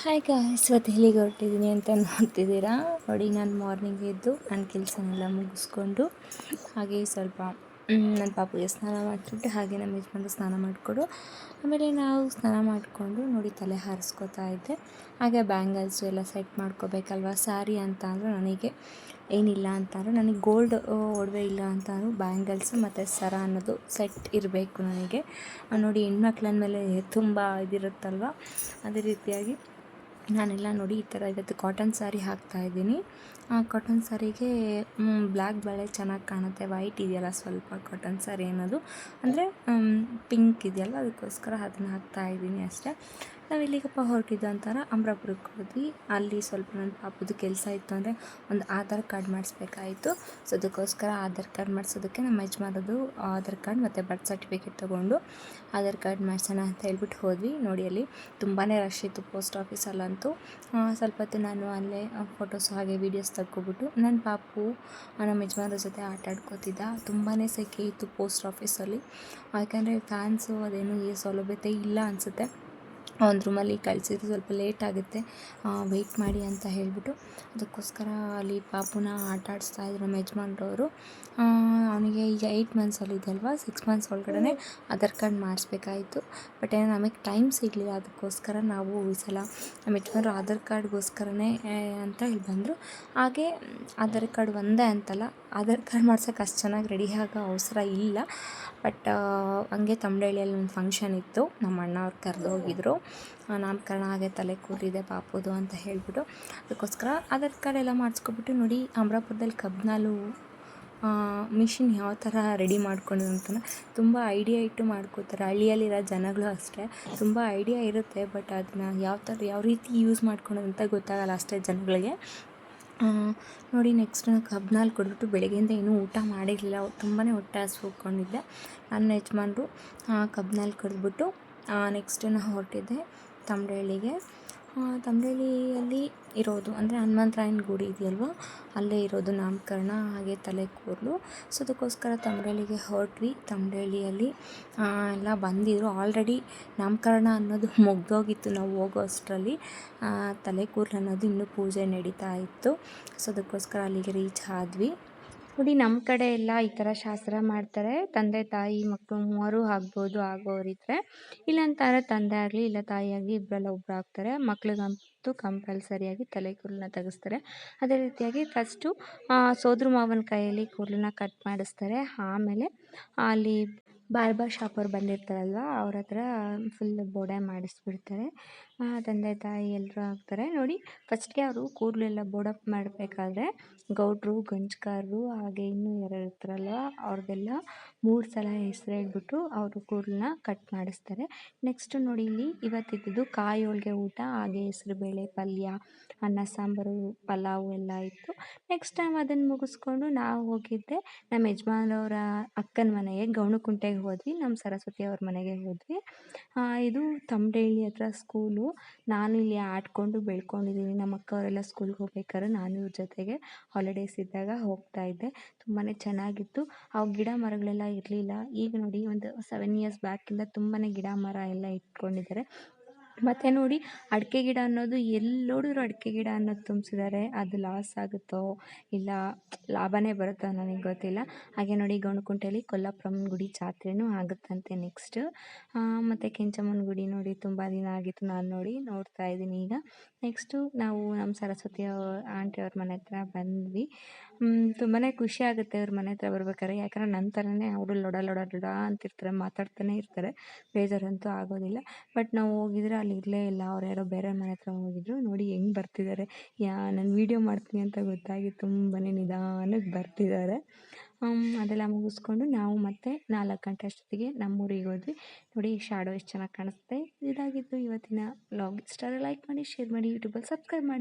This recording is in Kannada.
ಹಾಯ್ ಗಾಯ್ಸ್ ಇವತ್ತು ಎಲ್ಲಿಗೆ ಹೊರಟಿದ್ದೀನಿ ಅಂತ ನೋಡ್ತಿದ್ದೀರಾ? ನೋಡಿ, ನಾನು ಮಾರ್ನಿಂಗ್ ಎದ್ದು ನನ್ನ ಕೆಲಸನೆಲ್ಲ ಮುಗಿಸ್ಕೊಂಡು ಹಾಗೆ ಸ್ವಲ್ಪ ನನ್ನ ಪಾಪುಗೆ ಸ್ನಾನ ಮಾಡಿಬಿಟ್ಟು ಹಾಗೆ ನಮ್ಮ ಯಜಮಾನ್ರು ಸ್ನಾನ ಮಾಡಿಕೊಡು. ಆಮೇಲೆ ನಾವು ಸ್ನಾನ ಮಾಡಿಕೊಂಡು ನೋಡಿ ತಲೆ ಹಾರಿಸ್ಕೋತಾ ಇದ್ದೆ. ಹಾಗೆ ಬ್ಯಾಂಗಲ್ಸು ಎಲ್ಲ ಸೆಟ್ ಮಾಡ್ಕೋಬೇಕಲ್ವ? ಸಾರಿ ಅಂತ ಅಂದರೆ ನನಗೆ. ಏನಿಲ್ಲ ಅಂತಂದರೆ ನನಗೆ ಗೋಲ್ಡ್ ಒಡವೆ ಇಲ್ಲ ಅಂತ ಬ್ಯಾಂಗಲ್ಸು ಮತ್ತು ಸರ ಅನ್ನೋದು ಸೆಟ್ ಇರಬೇಕು ನನಗೆ. ನೋಡಿ ಹೆಣ್ಮಕ್ಳ ಮೇಲೆ ತುಂಬ ಇದಿರುತ್ತಲ್ವ? ಅದೇ ರೀತಿಯಾಗಿ ನಾನೆಲ್ಲ ನೋಡಿ ಈ ಥರ ಇವತ್ತು ಕಾಟನ್ ಸ್ಯಾರಿ ಹಾಕ್ತಾಯಿದ್ದೀನಿ ಆ ಕಾಟನ್ ಸ್ಯಾರಿಗೆ ಬ್ಲ್ಯಾಕ್ ಬಳೆ ಚೆನ್ನಾಗಿ ಕಾಣುತ್ತೆ. ವೈಟ್ ಇದೆಯಲ್ಲ ಸ್ವಲ್ಪ ಕಾಟನ್ ಸ್ಯಾರಿ ಅನ್ನೋದು. ಅಂದರೆ ಪಿಂಕ್ ಇದೆಯಲ್ಲ, ಅದಕ್ಕೋಸ್ಕರ ಅದನ್ನ ಹಾಕ್ತಾಯಿದ್ದೀನಿ ಅಷ್ಟೇ. ನಾವು ಇಲ್ಲಿಗಪ್ಪ ಹೊರಟಿದ್ದು ಅಂತಾರೆ ಅಮ್ರಾಪುರಕ್ಕೆ ಹೋದ್ವಿ. ಅಲ್ಲಿ ಸ್ವಲ್ಪ ನನ್ನ ಪಾಪದ ಕೆಲಸ ಇತ್ತು ಅಂದರೆ ಒಂದು ಆಧಾರ್ ಕಾರ್ಡ್ ಮಾಡಿಸ್ಬೇಕಾಯಿತು. ಸೊ ಅದಕ್ಕೋಸ್ಕರ ಆಧಾರ್ ಕಾರ್ಡ್ ಮಾಡಿಸೋದಕ್ಕೆ ನಮ್ಮ ಯಜಮಾನದು ಆಧಾರ್ ಕಾರ್ಡ್ ಮತ್ತು ಬರ್ತ್ ಸರ್ಟಿಫಿಕೇಟ್ ತೊಗೊಂಡು ಆಧಾರ್ ಕಾರ್ಡ್ ಮಾಡಿಸೋಣ ಅಂತ ಹೇಳ್ಬಿಟ್ಟು ಹೋದ್ವಿ. ನೋಡಿ ಅಲ್ಲಿ ತುಂಬಾ ರಶ್ ಇತ್ತು ಪೋಸ್ಟ್ ಆಫೀಸಲ್ಲಂತೂ ಸ್ವಲ್ಪ ಹೊತ್ತು ನಾನು ಅಲ್ಲೇ ಫೋಟೋಸ್ ಹಾಗೆ ವೀಡಿಯೋಸ್ ತಗೊಬಿಟ್ಟು ನನ್ನ ಪಾಪು ನಮ್ಮ ಯಜಮಾನರ ಜೊತೆ ಆಟ ಆಡ್ಕೋತಿದ್ದ. ತುಂಬಾ ಸೆಕೆ ಇತ್ತು ಪೋಸ್ಟ್ ಆಫೀಸಲ್ಲಿ ಯಾಕೆಂದರೆ ಫ್ಯಾನ್ಸು ಅದೇನು ಈ ಸೌಲಭ್ಯತೆ ಇಲ್ಲ ಅನಿಸುತ್ತೆ. ಒಂದು ರೂಮಲ್ಲಿ ಕಳಿಸಿದ್ರು ಸ್ವಲ್ಪ ಲೇಟ್ ಆಗುತ್ತೆ. ವೆಯ್ಟ್ ಮಾಡಿ ಅಂತ ಹೇಳಿಬಿಟ್ಟು ಅದಕ್ಕೋಸ್ಕರ ಅಲ್ಲಿ ಪಾಪುನ ಆಟ ಆಡಿಸ್ತಾ ಇದ್ರು ನಮ್ಮ ಯಜಮಾನ್ರವರು. ಅವನಿಗೆ ಈಗ ಏಯ್ಟ್ ಮಂತ್ಸಲ್ಲಿದೆ ಅಲ್ವಾ? ಸಿಕ್ಸ್ ಮಂತ್ಸ್ ಒಳಗಡೆ ಆಧಾರ್ ಕಾರ್ಡ್ ಮಾಡಿಸ್ಬೇಕಾಯಿತು. ಬಟ್ ಏನೋ ನಮಗೆ ಟೈಮ್ ಸಿಗಲಿಲ್ಲ. ಅದಕ್ಕೋಸ್ಕರ ನಾವು ಈ ಸಲ ನಮ್ಮ ಯಜಮಾನ್ರು ಆಧಾರ್ ಕಾರ್ಡ್ಗೋಸ್ಕರನೇ ಅಂತ ಇಲ್ಲಿ ಬಂದರು. ಹಾಗೆ, ಆಧಾರ್ ಕಾರ್ಡ್ ಒಂದೇ ಅಂತಲ್ಲ. ಆಧಾರ್ ಕಾರ್ಡ್ ಮಾಡ್ಸೋಕೆ ಅಷ್ಟು ಚೆನ್ನಾಗಿ ರೆಡಿ ಆಗೋ ಅವಸರ ಇಲ್ಲ. ಬಟ್ ಹಂಗೆ ತಮ್ಮಡಳ್ಳಿಯಲ್ಲಿ ಒಂದು ಫಂಕ್ಷನ್ ಇತ್ತು. ನಮ್ಮ ಅಣ್ಣ ಅವ್ರು ಕರೆದು ಹೋಗಿದ್ರು. ನಾಮಕರಣ ಹಾಗೆ ತಲೆ ಕೂರಿದೆ ಪಾಪುದು ಅಂತ ಹೇಳಿಬಿಟ್ಟು. ಅದಕ್ಕೋಸ್ಕರ ಆಧಾರ್ ಕಾರ್ಡ್ ಎಲ್ಲ ಮಾಡಿಸ್ಕೊಬಿಟ್ಟು ನೋಡಿ ಅಮರಾಪುರದಲ್ಲಿ ಕಬ್ನಾಲು ಮಿಷಿನ್ ಯಾವ ಥರ ರೆಡಿ ಮಾಡ್ಕೊಂಡಿದ್ರು ಅಂತ ತುಂಬ ಐಡಿಯಾ ಇಟ್ಟು ಮಾಡ್ಕೋತಾರೆ. ಹಳ್ಳಿಯಲ್ಲಿರೋ ಜನಗಳು ಅಷ್ಟೇ. ತುಂಬ ಐಡಿಯಾ ಇರುತ್ತೆ ಬಟ್ ಅದನ್ನ ಯಾವ ಥರ ಯಾವ ರೀತಿ ಯೂಸ್ ಮಾಡ್ಕೊಳೋದು ಅಂತ ಗೊತ್ತಾಗಲ್ಲ ಅಷ್ಟೇ ಜನಗಳಿಗೆ. ನೋಡಿ ನೆಕ್ಸ್ಟ್ ನಾನು ಕಬ್ನಲ್ಲಿ ಕೊಟ್ಬಿಟ್ಟು ಬೆಳಗ್ಗೆಯಿಂದ ಏನೂ ಊಟ ಮಾಡಿರಲಿಲ್ಲ. ತುಂಬಾ ಹೊಟ್ಟೆ ಹಸ್ವು ನನ್ನ ಯಜಮಾನ್ರು ಕಬ್ನಾಲ್ ಕಡ್ದ್ಬಿಟ್ಟು ನೆಕ್ಸ್ಟ್ ನಾನು ಹೊರಟಿದ್ದೆ ತಮ್ಮಡಳ್ಳಿಗೆ ತಮ್ಮಡಳ್ಳಿಯಲ್ಲಿ ಇರೋದು, ಅಂದರೆ ಹನುಮಂತರಾಯನ ಗುಡಿ ಇದೆಯಲ್ವ? ಅಲ್ಲೇ ಇರೋದು ನಾಮಕರಣ, ಹಾಗೆ ತಲೆ ಕೂದಲು. ಸೊ ಅದಕ್ಕೋಸ್ಕರ ತಮ್ಮಡಳ್ಳಿಗೆ ಹೊರಟ್ವಿ. ತಮ್ಮಡಳ್ಳಿಯಲ್ಲಿ ಎಲ್ಲ ಬಂದಿದ್ರು. ಆಲ್ರೆಡಿ ನಾಮಕರಣ ಅನ್ನೋದು ಮುಗ್ದೋಗಿತ್ತು ನಾವು ಹೋಗೋ ಅಷ್ಟರಲ್ಲಿ. ತಲೆ ಕೂದಲು ಅನ್ನೋದು ಇನ್ನೂ ಪೂಜೆ ನಡೀತಾ ಇತ್ತು. ಸೊ ಅದಕ್ಕೋಸ್ಕರ ಅಲ್ಲಿಗೆ ರೀಚ್ ಆದ್ವಿ. ನೋಡಿ ನಮ್ಮ ಕಡೆ ಎಲ್ಲ ಈ ಥರ ಶಾಸ್ತ್ರ ಮಾಡ್ತಾರೆ. ತಂದೆ, ತಾಯಿ ಮಕ್ಕಳು ಮೂವರು ಆಗ್ಬೋದು ಆಗೋರಿದ್ರೆ. ಇಲ್ಲಂತಾರೆ ತಂದೆ ಆಗಲಿ, ಇಲ್ಲ ತಾಯಿ ಆಗಲಿ ಇಬ್ಬರೆಲ್ಲ ಒಬ್ಬರು ಆಗ್ತಾರೆ ಮಕ್ಳಿಗಂತೂ ಕಂಪಲ್ಸರಿಯಾಗಿ ತಲೆ ಕೂದಲನ್ನ ತೆಗೆಸ್ತಾರೆ. ಅದೇ ರೀತಿಯಾಗಿ ಫಸ್ಟು ಸೋದ್ರ ಮಾವನ ಕೈಯಲ್ಲಿ ಕೂದಲನ್ನ ಕಟ್ ಮಾಡಿಸ್ತಾರೆ. ಆಮೇಲೆ ಅಲ್ಲಿ ಬಾರ್ಬರ್ ಶಾಪವ್ರು ಬಂದಿರ್ತಾರಲ್ವ, ಅವ್ರ ಹತ್ರ ಫುಲ್ ಬೋಡೆ ಮಾಡಿಸ್ಬಿಡ್ತಾರೆ. ತಂದೆ, ತಾಯಿ ಎಲ್ಲರೂ ಆಗ್ತಾರೆ. ನೋಡಿ ಫಸ್ಟ್ಗೆ ಅವರು ಕೂದಲೆಲ್ಲ ಬೋಡಪ್ ಮಾಡಬೇಕಾದ್ರೆ ಗೌಡ್ರು, ಗಂಜ್ಕಾರರು, ಹಾಗೆ ಇನ್ನೂ ಯಾರು ಇರ್ತಾರಲ್ವ ಅವ್ರದ್ದೆಲ್ಲ ಮೂರು ಸಲ ಹೆಸ್ರು ಹೇಳ್ಬಿಟ್ಟು ಅವರು ಕೂದಲನ್ನ ಕಟ್ ಮಾಡಿಸ್ತಾರೆ. ನೆಕ್ಸ್ಟು ನೋಡಿ ಇಲ್ಲಿ ಇವತ್ತಿದ್ದು ಕಾಯಿ ಹೋಳಿಗೆ ಊಟ, ಹಾಗೆ ಹೆಸ್ರುಬೇಳೆ ಪಲ್ಯ, ಅನ್ನ, ಸಾಂಬಾರು, ಪಲಾವು ಎಲ್ಲ ಇತ್ತು. ನೆಕ್ಸ್ಟ್ ಟೈಮ್ ಅದನ್ನು ಮುಗಿಸ್ಕೊಂಡು ನಾವು ಹೋಗಿದ್ದೆ ನಮ್ಮ ಯಜಮಾನವರ ಅಕ್ಕನ ಮನೆಗೆ ಗೌಣಕುಂಟೆಗೆ ಹೋದ್ವಿ ನಮ್ಮ ಸರಸ್ವತಿ ಅವ್ರ ಮನೆಗೆ ಹೋದ್ವಿ. ಇದು ತಮ್ಮಡೇಳಿ ಹತ್ರ ಸ್ಕೂಲು. ನಾನು ಇಲ್ಲಿ ಆಡ್ಕೊಂಡು ಬೆಳ್ಕೊಂಡಿದ್ದೀನಿ ನಮ್ಮ ಅಕ್ಕವರೆಲ್ಲ ಸ್ಕೂಲ್ಗೆ ಹೋಗ್ಬೇಕಾದ್ರೆ ನಾನು ಇವ್ರ ಜೊತೆಗೆ ಹಾಲಿಡೇಸ್ ಇದ್ದಾಗ ಹೋಗ್ತಾ ಇದ್ದೆ. ತುಂಬಾ ಚೆನ್ನಾಗಿತ್ತು. ಆ ಗಿಡ ಮರಗಳೆಲ್ಲ ಇರಲಿಲ್ಲ. ಈಗ ನೋಡಿ, ಒಂದು ಸೆವೆನ್ ಇಯರ್ಸ್ ಬ್ಯಾಕಿಂದ ತುಂಬಾ ಗಿಡ ಮರ ಎಲ್ಲ ಇಟ್ಕೊಂಡಿದ್ದಾರೆ. ಮತ್ತು ನೋಡಿ ಅಡಿಕೆ ಗಿಡ ಅನ್ನೋದು ಎಲ್ಲಿ ನೋಡಿದ್ರು ಅಡಿಕೆ ಗಿಡ ಅನ್ನೋದು ತುಂಬಿಸಿದ್ದಾರೆ ಅದು ಲಾಸ್ ಆಗುತ್ತೋ ಇಲ್ಲ ಲಾಭನೇ ಬರುತ್ತೋ ನನಗೆ ಗೊತ್ತಿಲ್ಲ. ಹಾಗೆ ನೋಡಿ ಗೌಣಕುಂಟೆಯಲ್ಲಿ ಕೊಲ್ಲಾಪುರಮ್ಮನ ಗುಡಿ ಜಾತ್ರೆನೂ ಆಗುತ್ತಂತೆ ನೆಕ್ಸ್ಟ್ ಮತ್ತು ಕೆಂಚಮ್ಮನ ಗುಡಿ ನೋಡಿ ತುಂಬ ದಿನ ಆಗಿತ್ತು ನಾನು ನೋಡಿ ನೋಡ್ತಾ ಇದ್ದೀನಿ ಈಗ. ನೆಕ್ಸ್ಟು ನಾವು ನಮ್ಮ ಸರಸ್ವತಿ ಆಂಟಿ ಅವ್ರ ಮನೆ ಹತ್ರ ಬಂದ್ವಿ. ತುಂಬಾ ಖುಷಿ ಆಗುತ್ತೆ ಅವ್ರ ಮನೆ ಹತ್ರ ಬರ್ಬೇಕಾದ್ರೆ. ಯಾಕಂದ್ರೆ ನನ್ನ ಥರನೇ ಅವರು ಲೊಡ ಲೊಡ ಲೊಡ ಅಂತಿರ್ತಾರೆ ಮಾತಾಡ್ತಾನೆ ಇರ್ತಾರೆ. ಬೇಜಾರಂತೂ ಆಗೋದಿಲ್ಲ. ಬಟ್ ನಾವು ಹೋಗಿದ್ರೆ ಅಲ್ಲಿ ಇರಲೇ ಇಲ್ಲ. ಅವ್ರು ಯಾರೋ ಬೇರೆ ಮನೆ ಹತ್ರ ಹೋಗಿದ್ರು. ನೋಡಿ ಹೆಂಗೆ ಬರ್ತಿದ್ದಾರೆ ಯಾ, ನಾನು ವೀಡಿಯೋ ಮಾಡ್ತೀನಿ ಅಂತ ಗೊತ್ತಾಗಿ ತುಂಬಾ ನಿಧಾನಕ್ಕೆ ಬರ್ತಿದ್ದಾರೆ ಅದೆಲ್ಲ ಮುಗಿಸ್ಕೊಂಡು ನಾವು ಮತ್ತೆ ನಾಲ್ಕು ಗಂಟೆ ಅಷ್ಟೊತ್ತಿಗೆ ನಮ್ಮೂರಿಗೆ ಹೋದ್ವಿ. ನೋಡಿ ಶಾಡೋ ಎಷ್ಟು ಚೆನ್ನಾಗಿ ಕಾಣಿಸುತ್ತೆ ಇದಾಗಿತ್ತು ಇವತ್ತಿನ ಲಾಗ್ ಸ್ಟಾರ್ ಲೈಕ್ ಮಾಡಿ ಶೇರ್ ಮಾಡಿ ಯೂಟ್ಯೂಬಲ್ಲಿ ಸಬ್ಸ್ಕ್ರೈಬ್ ಮಾಡಿ.